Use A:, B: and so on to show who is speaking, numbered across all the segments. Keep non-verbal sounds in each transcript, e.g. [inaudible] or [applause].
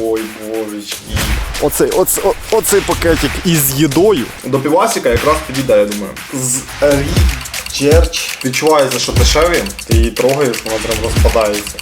A: Ой, божечки.
B: Оцей, оце, оцей пакетик із їдою.
A: До півасика якраз підійде, я думаю. З Ріджерч. Відчувається, що дешеві, ти її трогаєш, вона прям розпадається.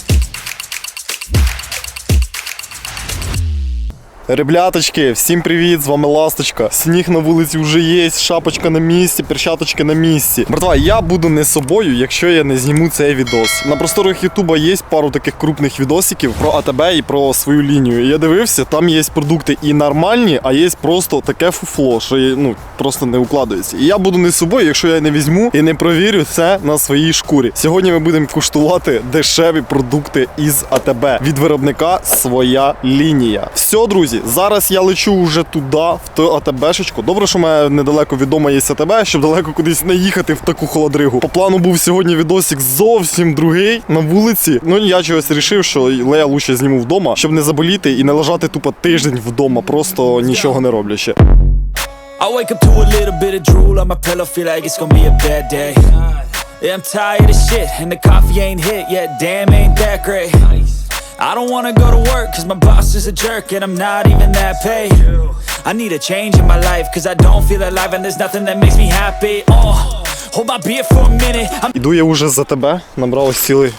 B: Ребляточки, всім привіт, з вами Ласточка. Сніг на вулиці вже є, шапочка на місці, перчаточки на місці. Братва, я буду не собою, якщо я не зніму цей відос. На просторах Ютуба є пару таких крупних відосиків про АТБ і про свою лінію. Я дивився, там є продукти і нормальні, а є просто таке фуфло, що ну, просто не укладається. І я буду не собою, якщо я не візьму і не провірю це на своїй шкурі. Сьогодні ми будемо куштувати дешеві продукти із АТБ від виробника своя лінія. Все, друзі, зараз я лечу вже туди, в ту АТБшечку. Добре, що в мене недалеко відомо є АТБ, щоб далеко кудись не їхати в таку холодригу. По плану був сьогодні відосик зовсім другий на вулиці. Ну я чогось рішив, що я лучше зніму вдома, щоб не заболіти і не лежати тупо тиждень вдома, просто нічого не роблячи.
C: I wake up to a little bit of drool on my pillow, feel like it's gonna be a bad day. Yeah, I'm tired of shit, and the coffee ain't hit yet, damn, ain't that great. I don't wanna go to work, cause my boss is a jerk, and I'm not even that paid. I need a change in my life, cause I don't feel alive, and there's nothing that makes me happy. Oh, hold my beer for a minute. I'm
B: Іду я вже за тебе, набрав ось цілий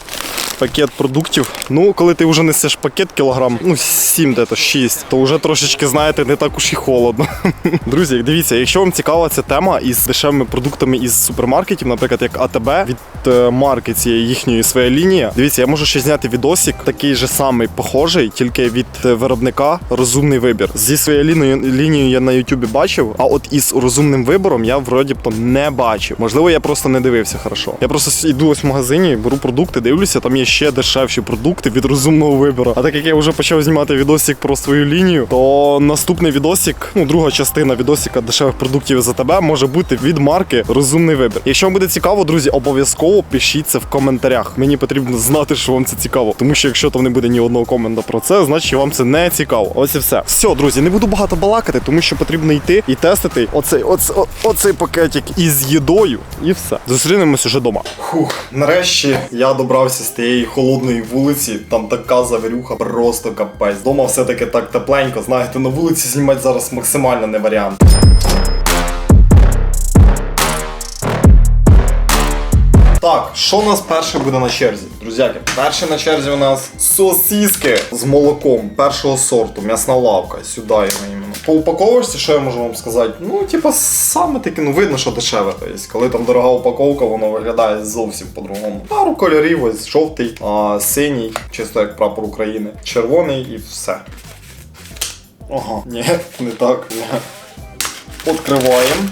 B: пакет продуктів. Ну, коли ти вже несеш пакет кілограм, ну 7 де-то 6, то вже трошечки, знаєте, не так уж і холодно. [laughs] Друзі, дивіться, якщо вам цікава ця тема із дешевими продуктами із супермаркетів, наприклад, як АТБ, від е, марки цієї їхньої своя лінія. Дивіться, я можу ще зняти відосик, такий же самий похожий, тільки від е, виробника розумний вибір. Зі своєю лінією, я на Ютубі бачив, а от із розумним вибором я вроді б не бачив. Можливо, я просто не дивився хорошо. Я просто йду ось в магазині, беру продукти, дивлюся, там є ще дешевші продукти від розумного вибору. А так як я вже почав знімати відосик про свою лінію, то наступний відосик, ну друга частина відосика дешевих продуктів за тебе може бути від марки Розумний вибір. Якщо вам буде цікаво, друзі, обов'язково пишіть це в коментарях. Мені потрібно знати, що вам це цікаво. Тому що якщо там не буде ні одного комента про це, значить вам це не цікаво. Ось і все. Все, друзі, не буду багато балакати, тому що потрібно йти і тестити оцей, оцей, оцей пакетик із їдою, і все. Зустрінемось уже вдома.
A: Фух, нарешті я добрався з тієї холодної вулиці. Там така завірюха, просто капець. Дома все-таки так тепленько. Знаєте, на вулиці знімати зараз максимально не варіант. Так, що у нас перше буде на черзі? Друзяки, перше на черзі у нас сосиски з молоком першого сорту, м'ясна лавка. Сюди іменно. По упаковочці, що я можу вам сказати? Ну, типа, саме таки, ну видно, що дешеве. Тобто, коли там дорога упаковка, воно виглядає зовсім по-другому. Пару кольорів, ось жовтий, а, синій, чисто як прапор України, червоний і все. Ага, ні, не так. Откриваємо.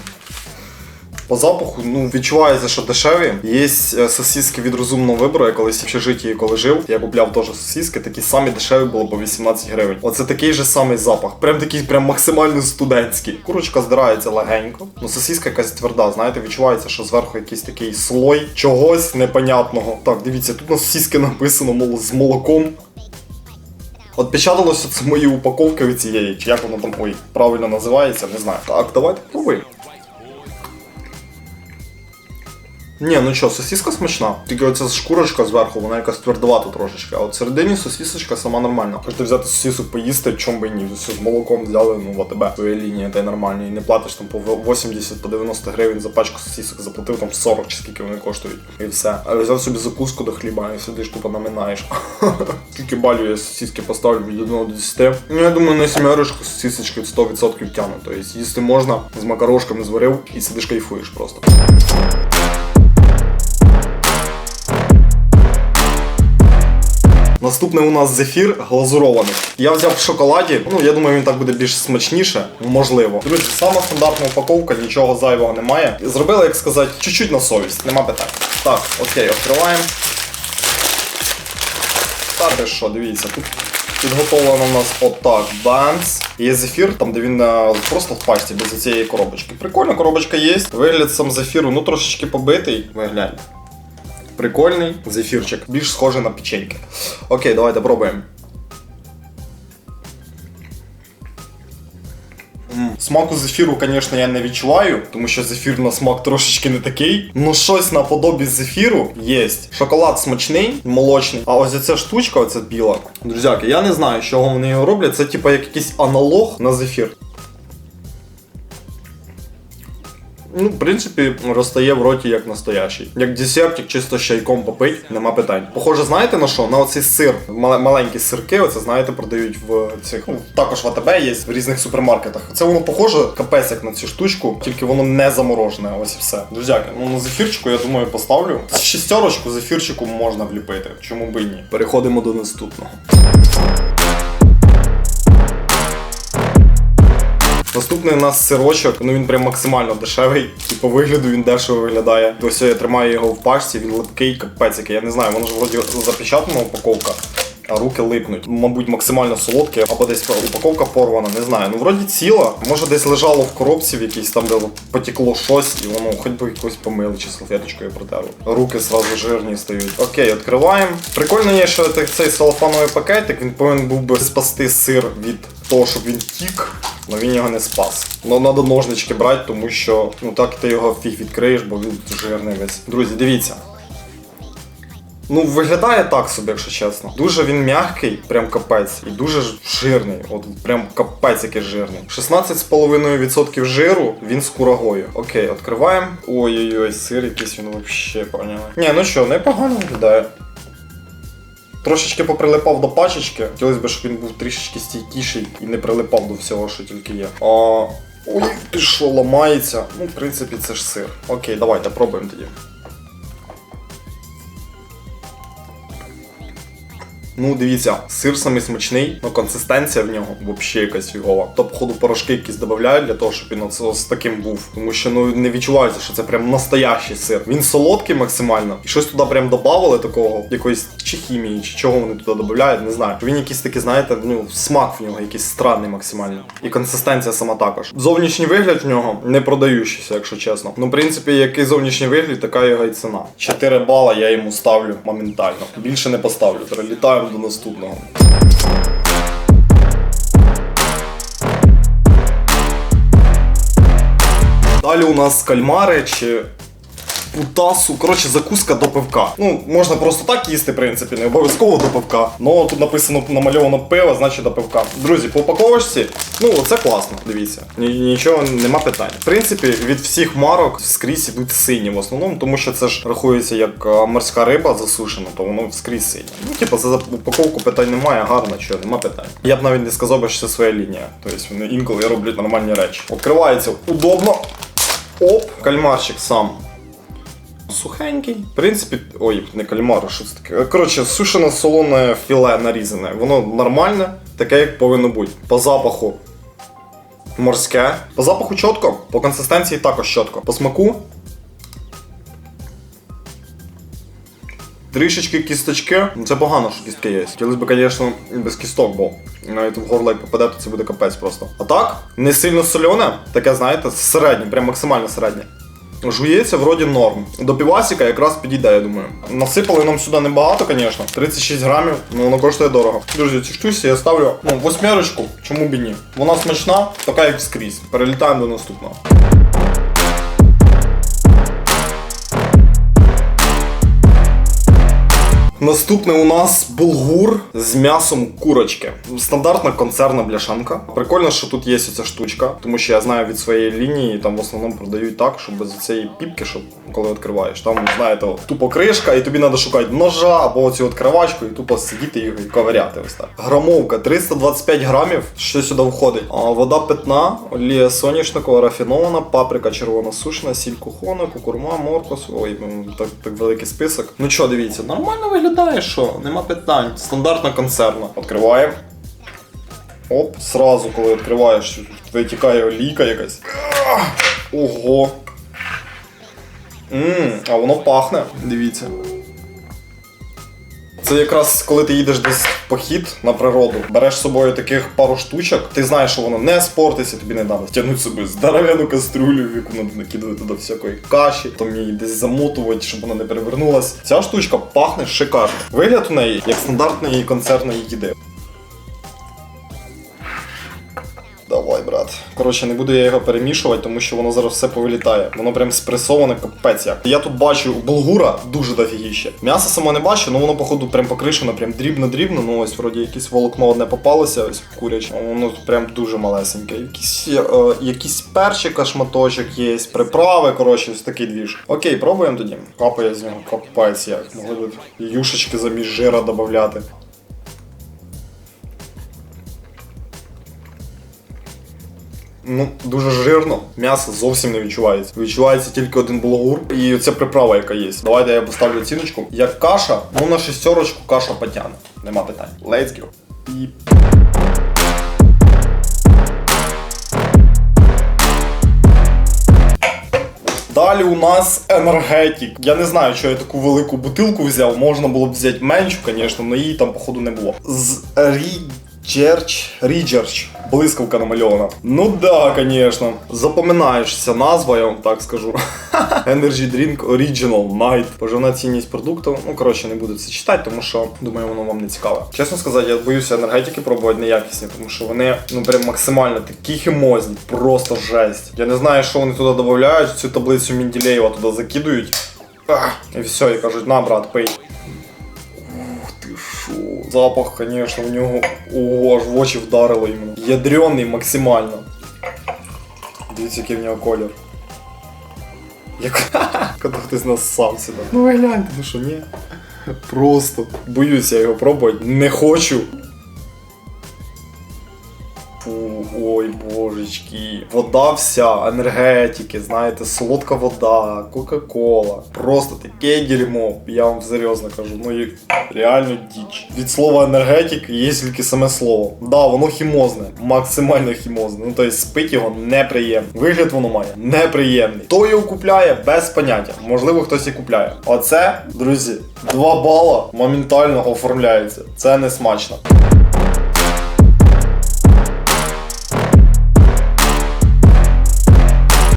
A: По запаху ну, відчувається, що дешеві. Є е, сосиски від розумного вибору. Я колись в общежитті, коли жив, я купляв теж сосиски, такі самі дешеві були по 18 гривень. Оце такий же самий запах. Прям такий прям максимально студентський. Курочка здирається легенько. Ну, сосиска якась тверда, знаєте, відчувається, що зверху якийсь такий слой чогось непонятного. Так, дивіться, тут на сосиски написано мол, з молоком. От печаталося це мої упаковки від цієї, чи як воно там ой, правильно називається, не знаю. Так, давайте попробуємо. Ні, ну що, сосиска смачна. Тільки оця шкурочка зверху, вона якась твердувата трошечки. А от всередині сосисочка сама нормальна. Можете взяти сосисок поїсти, чом би ні. Все з молоком взяли, ну в АТБ. Своя лінія, та й нормально. І не платиш там по 80 по 90 гривень за пачку сосисок, заплатив там 40 чи скільки вони коштують. І все. А взяв собі закуску до хліба і сидиш тупо наминаєш. [laughs] Скільки балів я сосиски поставлю від 1 до 10. Ну я думаю, на сімерочку сосисочки 100% тягне. Тобто їсти можна, з макарошками зварив і сидиш кайфуєш просто. Наступний у нас зефір глазурований. Я взяв в шоколаді. Ну, я думаю, він так буде більш смачніше. Можливо. Друзі, сама стандартна упаковка, нічого зайвого немає. Зробили, як сказати, чуть-чуть на совість, нема питань. Так, окей, відкриваємо. Та ти що, дивіться, тут підготовлено у нас отак банс. Є зефір, там де він е, просто в пасті без цієї коробочки. Прикольна коробочка є. Вигляд сам зефіру, ну трошечки побитий. Виглянь. Прикольний зефірчик, більш схожий на печеньки. Окей, давайте пробуємо. Смаку зефіру, звісно, я не відчуваю, тому що зефір на смак трошечки не такий. Ну щось наподобі зефіру є. Шоколад смачний, молочний. А ось ця штучка, оця біла. Друзяки, я не знаю, з чого вони його роблять. Це типа як якийсь аналог на зефір. Ну, в принципі, розстає в роті як настоящий. Як десертик, чисто чайком попить, нема питань. Похоже, знаєте на що? На оцей сир. Мале- маленькі сирки, оце знаєте, продають в цих. Ну, також в АТБ є в різних супермаркетах. Це воно похоже капець як на цю штучку, тільки воно не заморожене. Ось і все. Друзяки, ну на зефірчику, я думаю, поставлю. Шістерочку зефірчику можна вліпити. Чому би і ні? Переходимо до наступного. Наступний у нас сирочок, ну він прям максимально дешевий. І по вигляду він дешево виглядає. Ось я тримаю його в пачці, він липкий, капець. Я не знаю, воно ж вроді запечатана упаковка. А руки липнуть. Мабуть, максимально солодке, або десь упаковка порвана, не знаю. Ну вроді ціла. Може десь лежало в коробці в якійсь там, де потекло щось, і воно хоч би якось помили чи салфеточкою протерли. Руки зразу жирні стають. Окей, відкриваємо. Прикольно є, що цей салфановий пакетик він повинен був би спасти сир від того, щоб він тік, але він його не спас. Ну треба ножнички брати, тому що ну так ти його фіг відкриєш, бо він жирний весь. Друзі, дивіться. Ну, виглядає так собі, якщо чесно. Дуже він м'який, прям капець, і дуже жирний. От прям капець який жирний. 16,5% жиру, він з курагою. Окей, відкриваємо. Ой-ой-ой, сир якийсь він вообще поняли. Ні, ну що, непогано виглядає. Трошечки поприлипав до пачечки. Хотілося б, щоб він був трішечки стійкіший і не прилипав до всього, що тільки є. А... Ой, ти що, ламається. Ну, в принципі, це ж сир. Окей, давайте пробуємо тоді. Ну, дивіться, сир самий смачний, але консистенція в нього взагалі якась фігова. То, походу, порошки якісь додають для того, щоб він ось таким був. Тому що ну не відчувається, що це прям настоящий сир. Він солодкий максимально. І щось туди прям додавали такого, якоїсь чи хімії, чи чого вони туди додають, не знаю. Він якийсь такий, знаєте, ну, смак в нього якийсь странний максимально. І консистенція сама також. Зовнішній вигляд в нього не продаючийся, якщо чесно. Ну, в принципі, який зовнішній вигляд, така його і ціна. 4 бала я йому ставлю моментально. Більше не поставлю. Перелітаємо до наступного. Далі у нас кальмари чи путасу. Коротше, закуска до пивка. Ну, можна просто так їсти, в принципі, не обов'язково до пивка. Ну тут написано намальовано пиво, значить до пивка. Друзі, по упаковочці, ну це класно, дивіться. Нічого нема питань. В принципі, від всіх марок скрізь ідуть сині в основному, тому що це ж рахується як морська риба засушена, то воно скрізь синє. Ну, типу, за упаковку питань немає, гарно, що нема питань. Я б навіть не сказав, що це своя лінія. Тобто вони інколи роблять нормальні речі. Відкривається удобно. Оп, кальмарчик сам. Сухенький. В принципі, ой, не кальмар, що це таке. Коротше, сушене солоне філе нарізане. Воно нормальне, таке, як повинно бути. По запаху морське. По запаху чітко, по консистенції також чітко. По смаку. Трішечки кісточки. Ну, Це погано, що кістки є. Хотілося б, звісно, без кісток, бо навіть в горло як попаде, то це буде капець просто. А так, не сильно солене, таке, знаєте, середнє, прям максимально середнє. Жується вроді норм. До півасика якраз підійде, я думаю. Насипали нам сюди небагато, звісно. 36 грамів, ну воно коштує дорого. Друзі, ці штуці я ставлю ну, восьмерочку, чому б і ні. Вона смачна, така як скрізь. Перелітаємо до наступного. Наступне у нас булгур з м'ясом курочки. Стандартна концерна бляшанка. Прикольно, що тут є оця штучка, тому що я знаю від своєї лінії, там в основному продають так, що без цієї піпки, щоб коли відкриваєш. Там, знаєте, тупо кришка, і тобі треба шукати ножа або оцю відкривачку, і тупо сидіти і ковиряти. Ось так. Грамовка 325 грамів, що сюди входить. А, вода питна, олія соняшникова, рафінована, паприка червона сушена, сіль кухона, кукурма, моркос. Ой, так, так великий список. Ну що, дивіться, нормально виглядає, що? Нема питань. Стандартна консервна. Відкриваємо. Оп, сразу, коли відкриваєш, витікає олійка якась. Ого. Ммм, а воно пахне. Дивіться. Це якраз коли ти їдеш десь в похід на природу, береш з собою таких пару штучок, ти знаєш, що воно не спортиться, тобі не треба тягнути собі здоровену кастрюлю, в яку накидувати туди всякої каші, там її десь замотувати, щоб вона не перевернулась. Ця штучка пахне шикарно. Вигляд у неї як стандартної концертної їди. Давай, брат, Коротше, не буду я його перемішувати, тому що воно зараз все повилітає. Воно прям спресоване капець як. Я тут бачу булгура дуже дофігіще. М'ясо само не бачу, але воно, походу, прям покришено, прям дрібно-дрібно. Ну ось вроді якесь волокно одне попалося, ось куряче. Воно прям дуже малесеньке. Якісь, е, якісь перчика, шматочок є, приправи, коротше, ось такий двіж. Окей, пробуємо тоді. Капає з нього, капець як. Могли б юшечки замість жира додати. Ну, дуже жирно, м'ясо зовсім не відчувається. Відчувається тільки один булгур і ця приправа, яка є. Давайте я поставлю оціночку. Як каша, ну на шестерочку каша потягне. Нема питань. Let's go. Далі у нас енергетик. Я не знаю, що я таку велику бутилку взяв. Можна було б взяти меншу, звісно, але її там, походу, не було. З Ріджерч. Ріджерч. Блискавка намальована. Ну да, звісно. Запоминаєшся назва, я вам так скажу. [laughs] Energy Drink Original Night. Поживна цінність продукту. Ну, коротше, не буду це читати, тому що думаю, воно вам не цікаве. Чесно сказати, я боюся енергетики пробувати неякісні, тому що вони ну прям максимально такі хімозні, просто жесть. Я не знаю, що вони туди додають, цю таблицю Менділеєва туди закидують. І все, і кажуть, на, брат, пий. Запах, конечно, в нього. Ого, аж в очі вдарило йому. Ядрений максимально. Дивіться, який в нього колір. Як [laughs] хтось нассав сюди. Ну ви гляньте, ну що, ні. Просто. Боюся його пробувати. Не хочу. Ой, божечки. Вода вся, енергетики, знаєте, солодка вода, Кока-Кола. Просто таке дерьмо, я вам серйозно кажу. Ну і реально діч. Від слова енергетик є тільки саме слово. Да, воно хімозне, максимально хімозне. Ну тобто спить його неприємно. Вигляд воно має неприємний. Хто його купляє, без поняття. Можливо, хтось і купляє. Оце, друзі, 2 бала моментально оформляється. Це не смачно.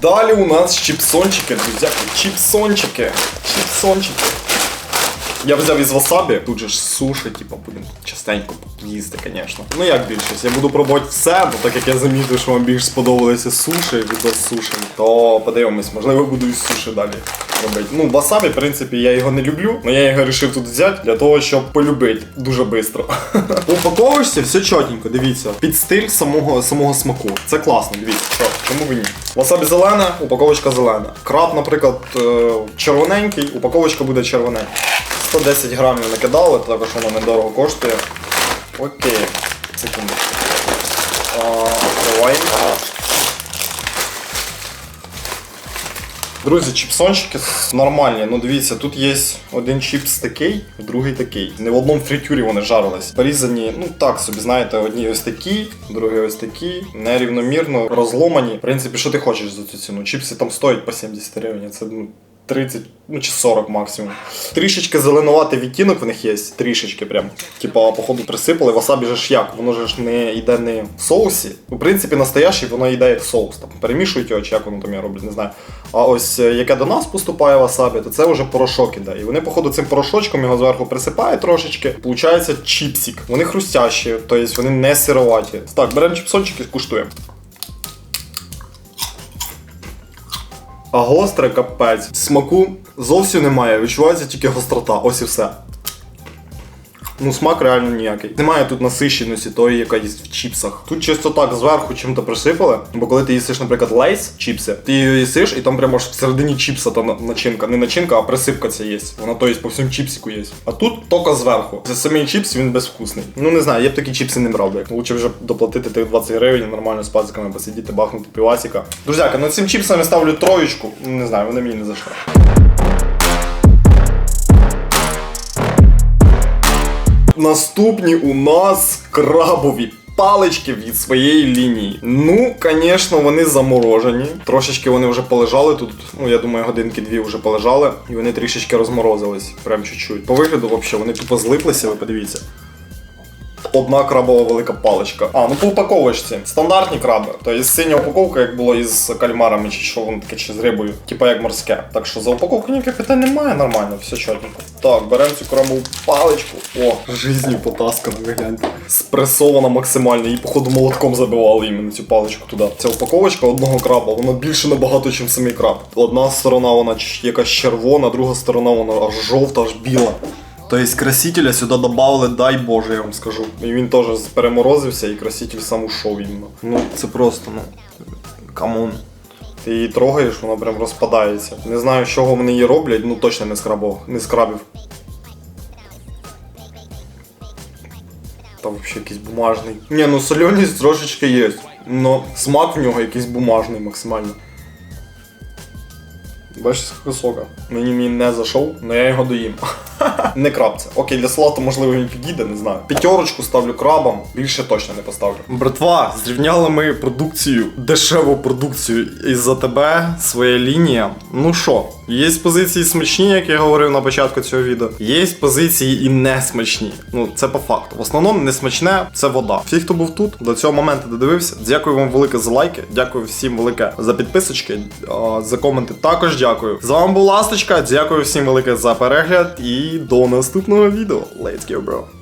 A: Далі у нас чіпсончики, друзяки, чіпсончики, чіпсончики. Я взяв із васабі, тут же ж суші, типу, будемо частенько їсти, звісно. Ну як більшість, я буду пробувати все, бо так як я замітив, що вам більш сподобалися суші, відос з сушами, то подивимось, можливо, буду із суші далі робити. Ну, васабі, в принципі, я його не люблю, але я його вирішив тут взяти для того, щоб полюбити дуже швидко. [laughs] Упаковуєшся, все чотенько, дивіться, під стиль самого, самого смаку. Це класно, дивіться, що, чому ви ні? Васабі зелена, упаковочка зелена. Краб, наприклад, е, червоненький, упаковочка буде червоненька. 110 грамів накидали, також воно недорого коштує. Окей, секундочку. А, Друзі, чіпсончики нормальні. Ну дивіться, тут є один чіпс такий, другий такий. Не в одному фритюрі вони жарились. Порізані, ну так собі, знаєте, одні ось такі, другі ось такі, нерівномірно розломані. В принципі, що ти хочеш за цю ціну? Чіпси там стоять по 70 гривень. Це ну, 30, ну чи 40 максимум. Трішечки зеленуватий відтінок в них є, трішечки прям. Типа, походу, присипали. Васабі же ж як, воно ж не йде не в соусі. У принципі, настоящий воно йде як соус. Там перемішують його, чи як воно там я роблять, не знаю. А ось е, яке до нас поступає васабі, то це вже порошок іде. І вони, походу, цим порошочком його зверху присипають трошечки. Получається чіпсик. Вони хрустящі, тобто вони не сироваті. Так, беремо чіпсончики, куштуємо. А гостре капець. Смаку зовсім немає, відчувається тільки гострота, ось і все. Ну, смак реально ніякий. Немає тут насищеності тої, яка є в чіпсах. Тут чисто так зверху чим-то присипали. Бо коли ти їсиш, наприклад, лейс чіпси, ти її їсиш, і там прямо аж всередині чіпса та начинка. Не начинка, а присипка ця є. Вона то є по всьому чіпсику є. А тут тільки зверху. Це самий чіпс, він безвкусний. Ну не знаю, я б такі чіпси не брав би. Лучше вже доплатити тих 20 гривень, нормально з пазиками посидіти, бахнути півасика. Друзяка, над цим чіпсом я ставлю троєчку. Не знаю, вони мені не зайшли. Наступні у нас крабові. Палички від своєї лінії. Ну, звісно, вони заморожені. Трошечки вони вже полежали тут. Ну, я думаю, годинки-дві вже полежали, і вони трішечки розморозились. Прям чуть-чуть. По вигляду, взагалі, вони тупо злиплися, ви подивіться. Одна крабова велика паличка. А, ну по упаковочці. Стандартні краби. Тобто синя упаковка, як було із кальмарами, чи що воно таке, чи з рибою, типа як морське. Так що за упаковку ніяких питань немає, нормально, все чотненько. Так, беремо цю крабову паличку. О, жизнью потаскана, гляньте. Спресована максимально. І походу молотком забивали іменно цю паличку туди. Ця упаковочка одного краба, вона більше набагато, ніж самий краб. Одна сторона вона якась червона, друга сторона вона аж жовта, аж біла. Тобто красителя сюди додали, дай Боже, я вам скажу. І він теж переморозився, і краситель сам ушов іменно. Ну, це просто, ну. Камон. Ти її трогаєш, вона прям розпадається. Не знаю, з чого вони її роблять, ну точно не з крабов, не з крабів. Та взагалі якийсь бумажний. Ні, ну соляність трошечки є. Но смак в нього якийсь бумажний максимально. Бачиш, сока. Мені він не зайшов, але я його доїм. Не краб. Окей, для салату, можливо, він підійде, не знаю. П'ятерочку ставлю крабам, більше точно не поставлю.
B: Братва, зрівняли ми продукцію, дешеву продукцію із-за тебе, своя лінія. Ну що, є позиції смачні, як я говорив на початку цього відео. Є позиції і не смачні. Ну, це по факту. В основному не смачне це вода. Всі, хто був тут, до цього моменту додивився. Дякую вам велике за лайки. Дякую всім велике за підписочки, за коменти. Також дякую. З вами був Ласточка. Дякую всім велике за перегляд і до наступного відео. Let's go, bro.